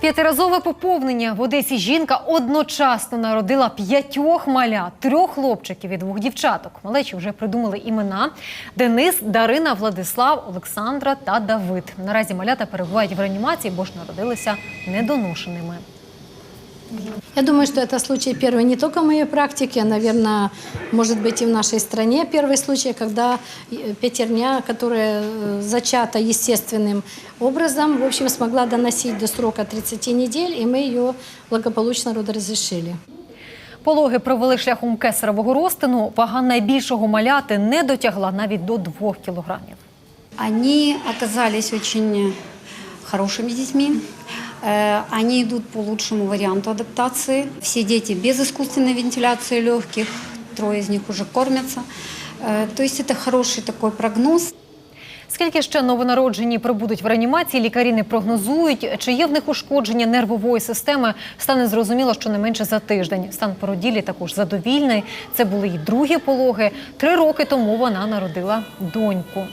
П'ятиразове поповнення в Одесі жінка одночасно народила п'ятьох малят, трьох хлопчиків і двох дівчаток. Малечі вже придумали імена: Денис, Дарина, Владислав, Олександра та Давид. Наразі малята перебувають в реанімації, бо ж народилися недоношеними. Я думаю, что это случай первый не только в моей практике, а, наверное, может быть и в нашей стране первый случай, когда э, пятерня, которая э, зачата естественным образом, в общем, смогла доносить до срока 30 недель, и мы ее благополучно родоразрешили. Пологи провели шляхом кесаревого розтину. Вага найбільшого маляти не дотягла навіть до двох кілограмів. Они оказались очень хорошими детьми. Э, Они идут по лучшему варианту адаптации. Все дети без искусственной вентиляции легких, трое из них уже кормятся. Э, То есть это хороший такой прогноз. Скільки ще новонароджені прибудуть в реанімації, лікарі не прогнозують. Чи є в них ушкодження нервової системи, стане зрозуміло, що не менше за тиждень. Стан породілі також задовільний. Це були й другі пологи. Три роки тому вона народила доньку.